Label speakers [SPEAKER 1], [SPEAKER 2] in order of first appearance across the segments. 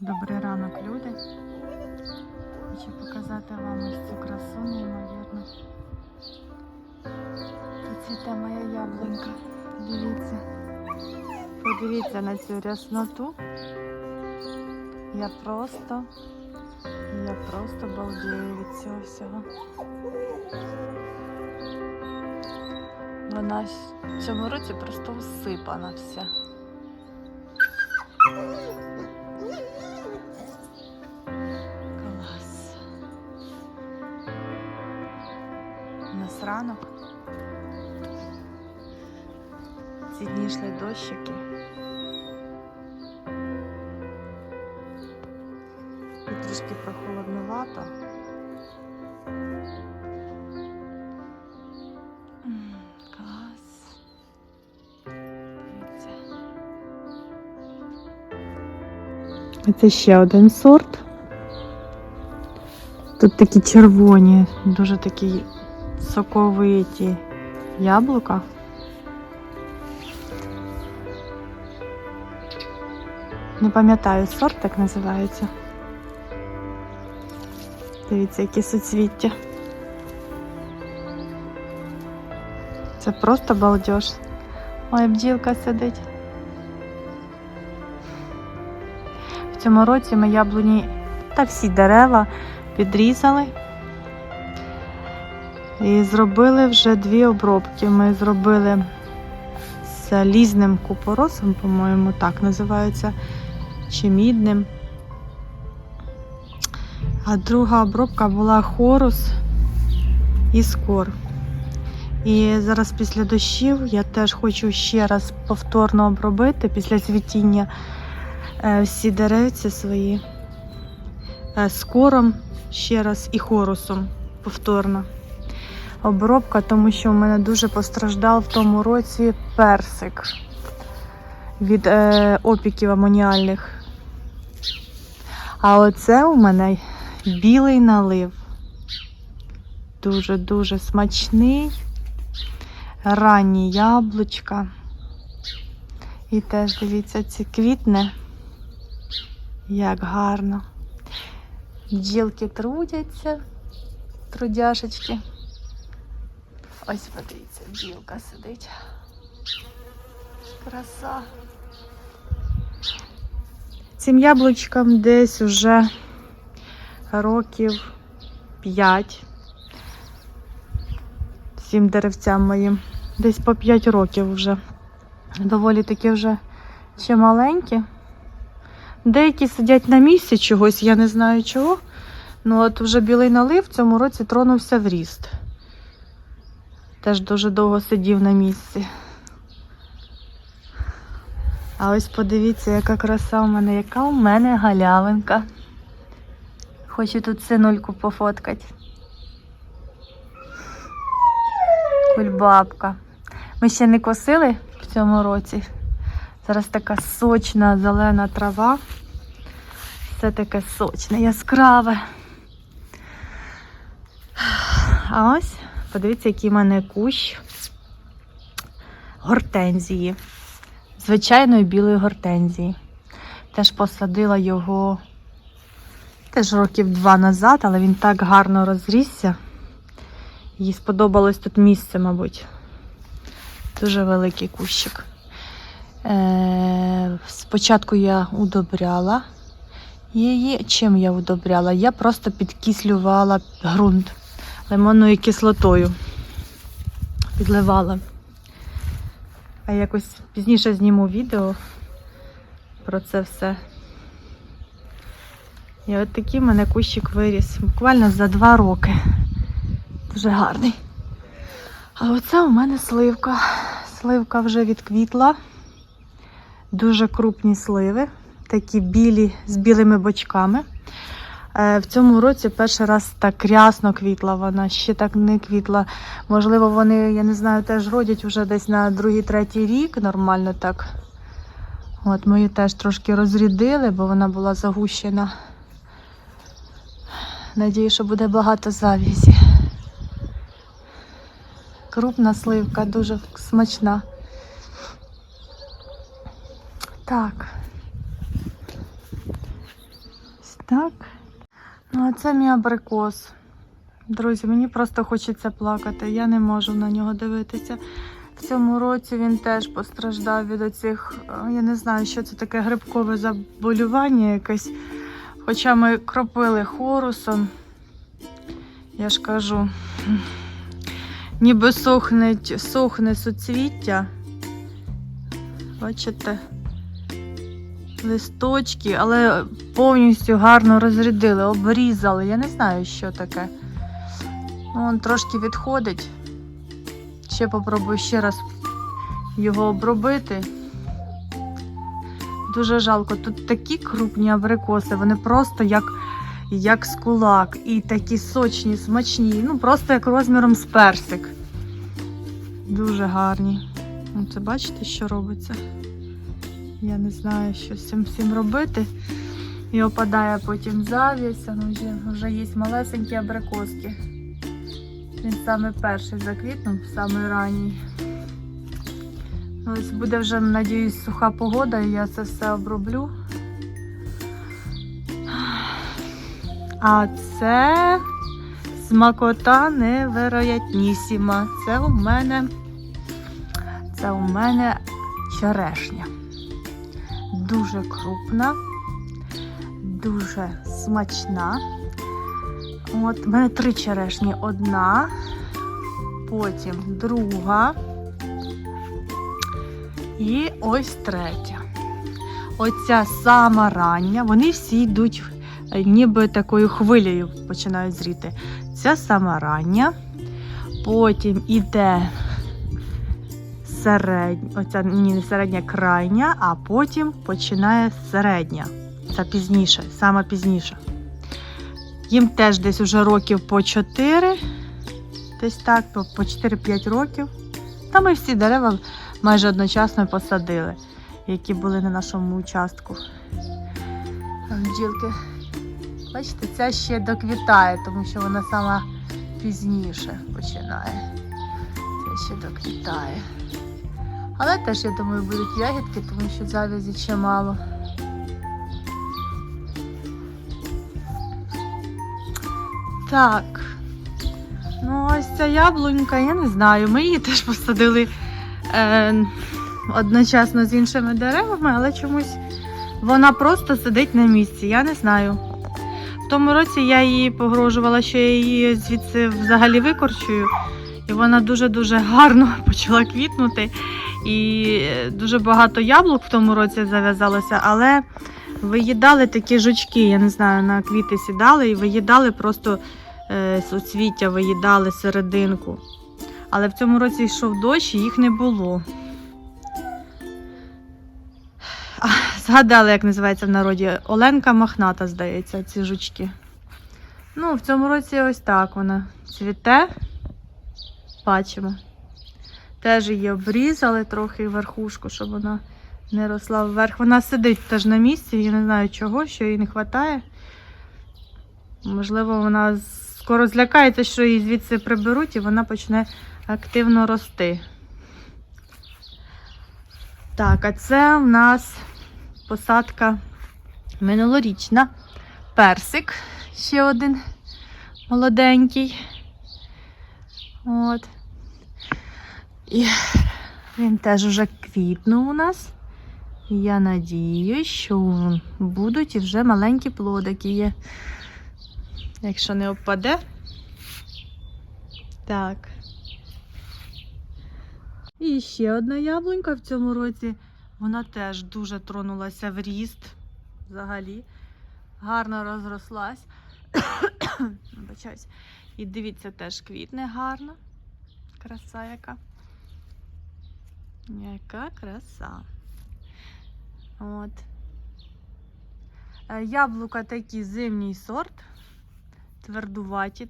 [SPEAKER 1] Добрий ранок, люди. Хочу показати вам ось цю красу, неймовірно. Тут цвіте моя яблунька. Дивіться. Подивіться на цю рясноту. Я просто, я просто балдею від цього всього. Вона в цьому році просто усипана вся. Ранок. Ці дні йшли дощики. І трішки прохолоднувато. Клас. Дивіться. Це ще один сорт. Тут такі червоні, дуже такі соковиті яблука. Не пам'ятаю, сорт так називається. Дивіться, які суцвіття. Це просто балдеж. Ой, бджілка сидить. В цьому році ми яблуні та всі дерева підрізали. І зробили вже дві обробки. Ми зробили з купоросом, по-моєму, так називається, чи мідним. А друга обробка була хорус і скор. І зараз після дощів я теж хочу ще раз повторно обробити після цвітіння е, всі деревці свої е, скором ще раз і хорусом повторно. Обробка, тому що в мене дуже постраждав в тому році персик від е, опіків амоніальних. А оце у мене білий налив. Дуже-дуже смачний, ранні яблучка. І теж дивіться, ці квітне, як гарно. Бджілки трудяться, трудяшечки. Ось подивіться, бджілка сидить. Краса. Цим яблучкам десь уже років 5. Цим деревцям моїм. Десь по 5 років вже. Доволі таки вже ще маленькі. Деякі сидять на місці чогось, я не знаю чого. Ну от вже білий налив в цьому році тронувся в ріст. Теж дуже довго сидів на місці. А ось подивіться, яка краса у мене, яка у мене галявинка. Хочу тут синульку пофоткати. Кульбабка. Ми ще не косили в цьому році. Зараз така сочна зелена трава. Все таке сочне, яскраве. А ось, подивіться, який в мене кущ гортензії. Звичайної білої гортензії. Теж посадила його теж років два назад, але він так гарно розрісся. Їй сподобалось тут місце, мабуть. Дуже великий кущик. Е, спочатку я удобряла її. Чим я удобряла? Я просто підкислювала ґрунт лимонною кислотою. Підливала. А якось пізніше зніму відео про це все. І от такий в мене кущик виріс. Буквально за два роки. Дуже гарний. А оце у мене сливка. Сливка вже відквітла. Дуже крупні сливи, такі білі з білими бочками. Е, В цьому році перший раз так рясно квітла вона, ще так не квітла. Можливо, вони, я не знаю, теж родять вже десь на другий-третій рік, нормально так. От мою теж трошки розрядили, бо вона була загущена. Надію, що буде багато завізі. Крупна сливка, дуже смачна. Так. Так. Ну, а це мій абрикос. Друзі, мені просто хочеться плакати. Я не можу на нього дивитися. В цьому році він теж постраждав від оцих, е, я не знаю, що це таке грибкове заболювання якесь. Хоча ми кропили хорусом, я ж кажу, ніби сохне, сохне суцвіття. Бачите? Листочки, але повністю гарно розрядили, обрізали. Я не знаю, що таке. Ну, Он трошки відходить. Ще попробую ще раз його обробити. Дуже жалко. Тут такі крупні абрикоси, вони просто як, як з кулак. І такі сочні, смачні. Ну, просто як розміром з персик. Дуже гарні. Ну, Це бачите, що робиться? Я не знаю, що з цим всім робити. І опадає потім завість, ну, вже, вже є малесенькі абрикоски. Він саме перший заквітнув, саме ранній. Ось буде вже, надіюсь, суха погода, і я це все оброблю. А це смакота невероятнісіма. Це у мене, це у мене черешня. Дуже крупна, дуже смачна. От, у мене три черешні. Одна, потім друга. І ось третя. Оця сама рання, вони всі йдуть е, ніби такою хвилею починають зріти. Ця сама рання, потім іде середня, оця ні, не середня крайня, а потім починає середня. Це пізніше, сама пізніша. Їм теж десь уже років по 4, десь так, по по 4-5 років. Та ми всі дерева майже одночасно посадили, які були на нашому участку. Бджілки. Бачите, ця ще доквітає, тому що вона сама пізніше починає. Ця ще доквітає. Але теж, я думаю, будуть ягідки, тому що завязі ще мало. Так. Ну, ось ця яблунька, я не знаю. Ми її теж посадили е, одночасно з іншими деревами, але чомусь вона просто сидить на місці. Я не знаю. В тому році я її погрожувала, що я її звідси взагалі викорчую. І вона дуже-дуже гарно почала квітнути. І дуже багато яблук в тому році зав'язалося, але виїдали такі жучки, я не знаю, на квіти сідали і виїдали просто е, суцвіття, виїдали серединку. Але в цьому році йшов дощ і їх не було. А, згадала, як називається в народі Оленка Махната, здається, ці жучки. Ну, в цьому році ось так вона цвіте. Бачимо. Теж її обрізали трохи верхушку, щоб вона не росла вверх. Вона сидить теж на місці, я не знаю чого, що їй не вистачає. Можливо, вона скоро злякається, що її звідси приберуть, і вона почне активно рости. Так, а це в нас посадка минулорічна. Персик ще один молоденький. От. І він теж уже квітнув у нас. Я надію, що будуть і вже маленькі плодики є. Якщо не впаде. Так. І ще одна яблунька в цьому році. Вона теж дуже тронулася в ріст. Взагалі. Гарно розрослась. І дивіться, теж квітне гарно. Краса яка. Яка краса. От. Е, Яблука такі зимній сорт, твердуваті,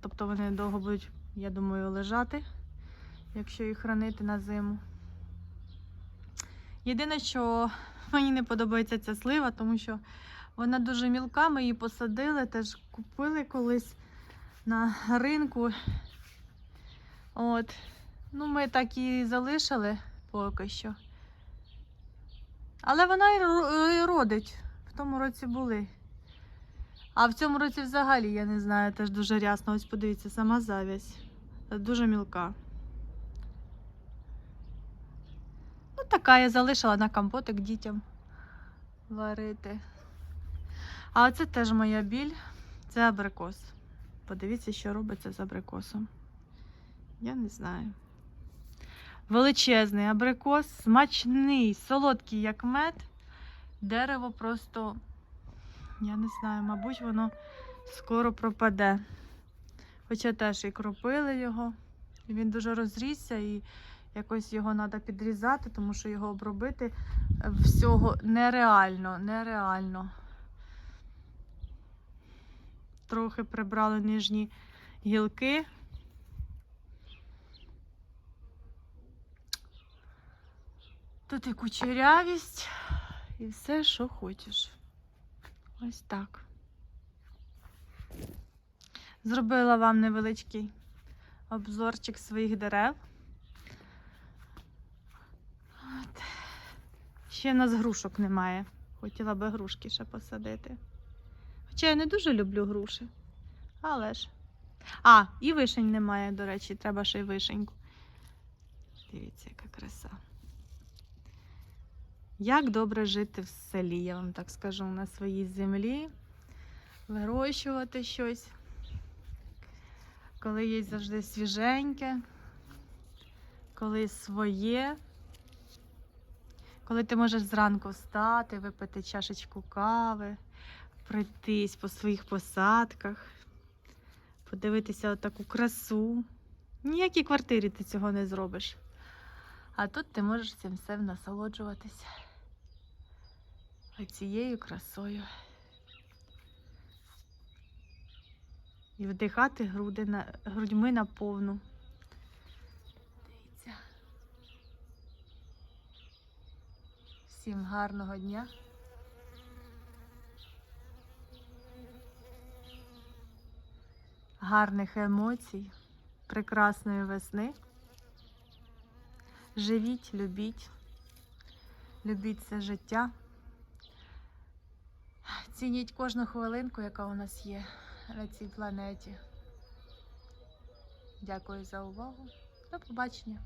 [SPEAKER 1] тобто вони довго будуть, я думаю, лежати, якщо їх хранити на зиму. Єдине, що мені не подобається ця слива, тому що вона дуже мілка, ми її посадили, теж купили колись на ринку. От. Ну, ми так і залишили поки що. Але вона і родить. В тому році були. А в цьому році взагалі, я не знаю, теж дуже рясно. Ось подивіться, сама завязь. Дуже мілка. Ну, така я залишила на компотик дітям варити. А оце теж моя біль. Це абрикос. Подивіться, що робиться з абрикосом. Я не знаю. Величезний абрикос, смачний, солодкий, як мед. Дерево просто, я не знаю, мабуть, воно скоро пропаде. Хоча теж і кропили його. Він дуже розрісся і якось його треба підрізати, тому що його обробити е, всього нереально, нереально. Трохи прибрали нижні гілки. Тут і кучерявість, і все, що хочеш. Ось так. Зробила вам невеличкий обзорчик своїх дерев. От. Ще в нас грушок немає. Хотіла би грушки ще посадити. Хоча я не дуже люблю груші. Але ж. А, і вишень немає, до речі, треба ще й вишеньку. Дивіться, яка краса. Як добре жити в селі, я вам так скажу, на своїй землі, вирощувати щось, коли є завжди свіженьке, коли своє, коли ти можеш зранку встати, випити чашечку кави, пройтись по своїх посадках, подивитися отаку красу. Ніякій квартирі ти цього не зробиш. А тут ти можеш цим всім насолоджуватися оцією красою. І вдихати груди на, грудьми на повну. Дивіться. Всім гарного дня. Гарних емоцій, прекрасної весни. Живіть, любіть, любіть це життя. Цініть кожну хвилинку, яка у нас є на цій планеті. Дякую за увагу. До побачення.